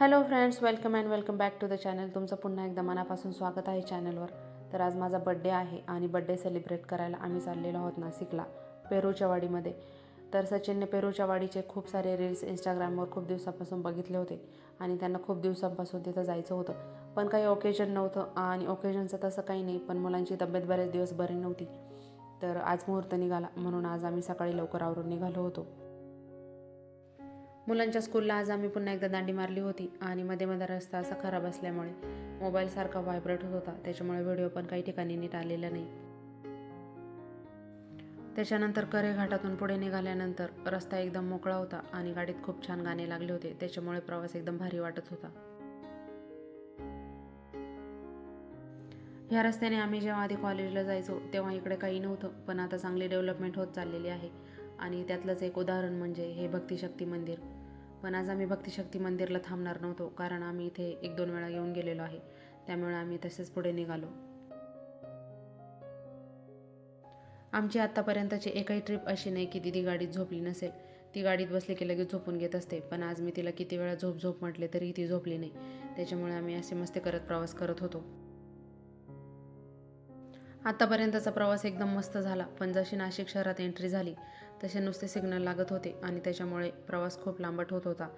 Hello friends welcome and welcome back to the channel. तुमचं पुन्हा एकदा मनापासून स्वागत आहे चॅनलवर. तर आज माझा बड्डे आहे आणि बड्डे सेलिब्रेट करायला आम्ही चाललेलो आहोत नाशिकला पेरूच्या वाडीमध्ये. तर सचिनने पेरूच्या वाडीचे खूप सारे रील्स इंस्टाग्रामवर खूप दिवसापासून बघितले होते आणि त्यांना खूप दिवसांपासून तिथं जायचं होतं. पण काही ओकेजन नव्हतं आणि ओकेजनचं तसं काही नाही पण मुलांची तब्येत बरेच दिवस बरी नव्हती. तर आज मुहूर्त निघाला म्हणून आज आम्ही सकाळी लवकर आवरून निघालो होतो. मुलांच्या स्कूलला आज आम्ही पुन्हा एकदा दांडी मारली होती आणि मध्ये मध्ये रस्ता असा खराब असल्यामुळे मोबाईल सारखा व्हायब्रेट होत होता. त्याच्यामुळे व्हिडिओ पण काही ठिकाणी नीट आलेला नाही. त्याच्यानंतर करे घाटातून पुढे निघाल्यानंतर रस्ता एकदम मोकळा होता आणि गाडीत खूप छान गाणे लागले होते. त्याच्यामुळे प्रवास एकदम भारी वाटत होता. ह्या रस्त्याने आम्ही जेव्हा आधी कॉलेजला जायचो तेव्हा इकडे काही नव्हतं पण आता चांगली डेव्हलपमेंट होत चाललेली आहे. आणि त्यातलंच एक उदाहरण म्हणजे हे भक्तिशक्ती मंदिर. पण आज आम्ही भक्तिशक्ती मंदिरला थांबणार नव्हतो कारण आम्ही इथे एक दोन वेळा येऊन गेलेलो आहे. त्यामुळे आम्ही तसेच पुढे निघालो. आमची आत्तापर्यंतची एकही ट्रिप अशी नाही की दिदी गाडीत झोपली नसेल. ती गाडीत बसली की लगेच झोपून घेत असते. पण आज मी तिला किती वेळा झोप झोप म्हटले तरी ती झोपली नाही. त्याच्यामुळे आम्ही असे मस्ती करत प्रवास करत होतो. आतापर्यंतचा प्रवास एकदम मस्त झाला पण जशी नाशिक शहरात एंट्री झाली तसे नुसते सिग्नल लागत होते आणि त्याच्यामुळे प्रवास खूप लांबट होत होता.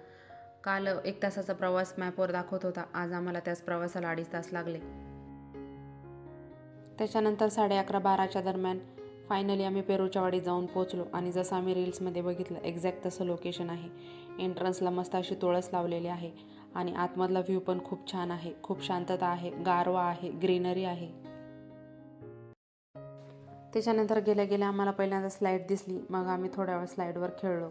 काल एक तासाचा प्रवास मॅपवर दाखवत होता आज आम्हाला त्याच प्रवासाला अडीच तास लागले. त्याच्यानंतर साडे अकरा बाराच्या दरम्यान फायनली आम्ही पेरूच्या वाडीत जाऊन पोहोचलो आणि जसं आम्ही रील्समध्ये बघितलं एक्झॅक्ट तसं लोकेशन आहे. एंट्रन्सला मस्त अशी तुळस लावलेली आहे आणि आतमधला व्ह्यू पण खूप छान आहे. खूप शांतता आहे गारवा आहे ग्रीनरी आहे. त्याच्यानंतर गेल्या गेल्या आम्हाला पहिल्यांदा स्लाईड दिसली. मग आम्ही थोड्या वेळ स्लाईडवर खेळलो.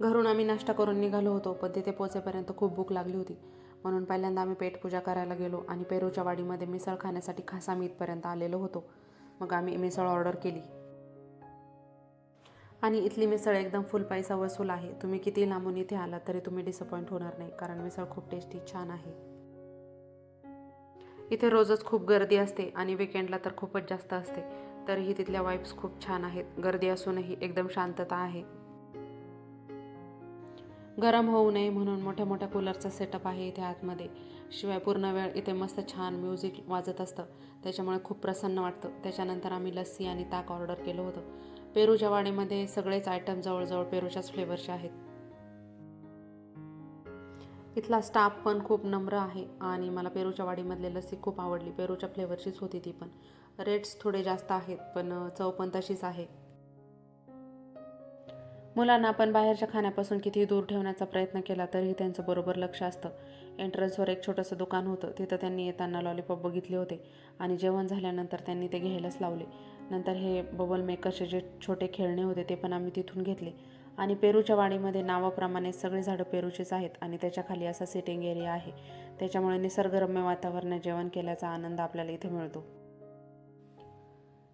घरून आम्ही नाश्ता करून निघालो होतो पण तिथे पोचेपर्यंत खूप भूक लागली होती. म्हणून पहिल्यांदा आम्ही पेटपूजा करायला गेलो आणि पेरूच्या वाडीमध्ये मिसळ खाण्यासाठी खास आम्ही इथपर्यंत आलेलो होतो. मग आम्ही मिसळ ऑर्डर केली. आणि इथली मिसळ एकदम फुल पैसा वसूल आहे. तुम्ही किती लांबून इथे आलात तरी तुम्ही डिसअपॉइंट होणार नाही कारण मिसळ खूप टेस्टी छान आहे. इथे रोजच खूप गर्दी असते आणि विकेंडला तर खूपच जास्त असते. तरीही तिथल्या वाईब्स खूप छान आहेत. गर्दी असूनही एकदम शांतता आहे. गरम होऊ नये म्हणून मोठ्या मोठ्या कूलरचा सेटअप आहे इथे आतमध्ये. शिवाय पूर्ण वेळ इथे मस्त छान म्युझिक वाजत असतं. त्याच्यामुळे खूप प्रसन्न वाटतं. त्याच्यानंतर आम्ही लस्सी आणि ताक ऑर्डर केलं होतं. पेरूच्या वाडीमध्ये सगळेच आयटम जवळजवळ पेरूच्याच फ्लेवरचे आहेत. इथला स्टाफ पण खूप नम्र आहे आणि मला पेरूच्या वाडीमधली लस्सी खूप आवडली. पेरूच्या फ्लेवरचीच होती ती पण. रेट्स थोडे जास्त आहेत पण चव पण तशीच आहे. मुलांना आपण बाहेरच्या खाण्यापासून किती दूर ठेवण्याचा प्रयत्न केला तरीही त्यांचं बरोबर लक्ष असतं. एंट्रन्सवर एक छोटंसं दुकान होतं. तिथं त्यांनी येताना लॉलीपॉप बघितले होते आणि जेवण झाल्यानंतर त्यांनी ते घ्यायलाच लावले. नंतर हे बबल मेकरचे जे छोटे खेळणे होते ते पण आम्ही तिथून घेतले. आणि पेरूच्या वाडीमध्ये नावाप्रमाणे सगळी झाडं पेरूचीच आहेत आणि त्याच्याखाली असा सिटिंग एरिया आहे. त्याच्यामुळे निसर्गरम्य वातावरणात जेवण केल्याचा आनंद आपल्याला इथे मिळतो.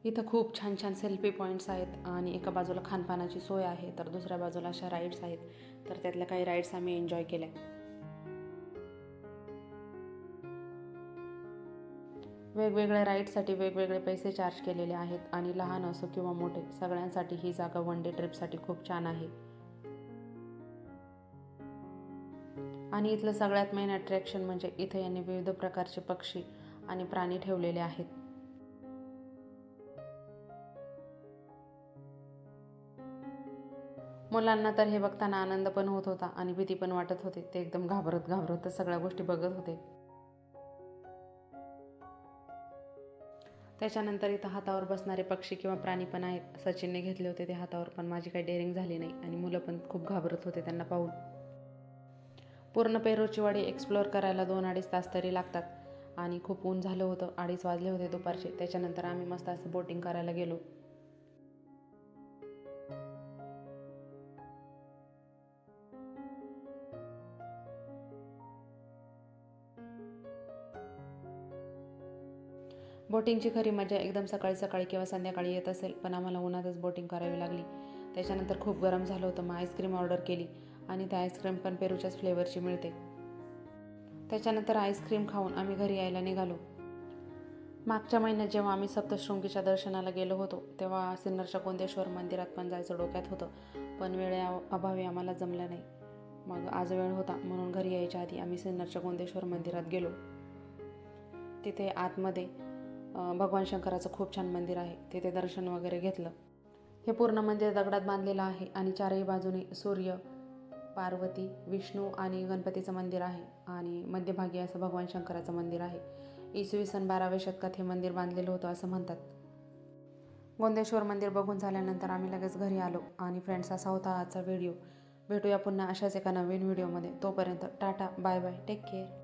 इथं खूप छान छान सेल्फी पॉईंट्स आहेत आणि एका बाजूला खानपानाची सोय आहे तर दुसऱ्या बाजूला अशा राईड्स आहेत. तर त्यातल्या काही राईड्स आम्ही एन्जॉय केल्या. वेगवेगळ्या राईडसाठी वेगवेगळे पैसे चार्ज केलेले आहेत आणि लहान असो किंवा मोठे सगळ्यांसाठी ही जागा वन डे ट्रिपसाठी खूप छान आहे. आणि इथलं सगळ्यात मेन अट्रॅक्शन म्हणजे इथे यांनी विविध प्रकारचे पक्षी आणि प्राणी ठेवलेले आहेत. मुलांना तर हे बघताना आनंद पण होत होता आणि भीती पण वाटत होते. ते एकदम घाबरत घाबरत सगळ्या गोष्टी बघत होते. त्याच्यानंतर इथं हातावर बसणारे पक्षी किंवा प्राणी पण आहेत. सचिनने घेतले होते ते हातावर पण माझी काही डेअरिंग झाली नाही आणि मुलं पण खूप घाबरत होते त्यांना पाहून. पूर्ण पेरूची वाडी एक्सप्लोअर करायला दोन अडीच तास तरी लागतात आणि खूप ऊन झालं होतं. अडीच वाजले होते दुपारचे. त्याच्यानंतर आम्ही मस्त असं बोटिंग करायला गेलो. बोटिंगची खरी मजा एकदम सकाळी सकाळी किंवा संध्याकाळी येत असेल पण आम्हाला उन्हातच बोटिंग करावी लागली. त्याच्यानंतर खूप गरम झालं होतं मग आईस्क्रीम ऑर्डर केली आणि त्या आईस्क्रीम पण पेरूच्याच फ्लेवरची मिळते. त्याच्यानंतर आईस्क्रीम खाऊन आम्ही घरी यायला निघालो. मागच्या महिन्यात जेव्हा आम्ही सप्तशृंगीच्या दर्शनाला गेलो होतो तेव्हा सिन्नरच्या कोंदेश्वर मंदिरात पण जायचं डोक्यात होतं पण वेळे अभावी आम्हाला जमलं नाही. मग आज वेळ होता म्हणून घरी यायच्या आधी आम्ही सिन्नरच्या कोंदेश्वर मंदिरात गेलो. तिथे आतमध्ये भगवान शंकराचं खूप छान मंदिर आहे. तिथे दर्शन वगैरे घेतलं. हे पूर्ण मंदिर दगडात बांधलेलं आहे आणि चारही बाजूने सूर्य पार्वती विष्णू आणि गणपतीचं मंदिर आहे आणि मध्यभागी असं भगवान शंकराचं मंदिर आहे. इसवी सन बाराव्या शतकात हे मंदिर बांधलेलं होतं असं म्हणतात. गोंदेश्वर मंदिर बघून झाल्यानंतर आम्ही लगेच घरी आलो आणि फ्रेंड्स असा होता आजचा व्हिडिओ. भेटूया पुन्हा अशाच एका नवीन व्हिडिओमध्ये. तोपर्यंत ta-ta bye bye take care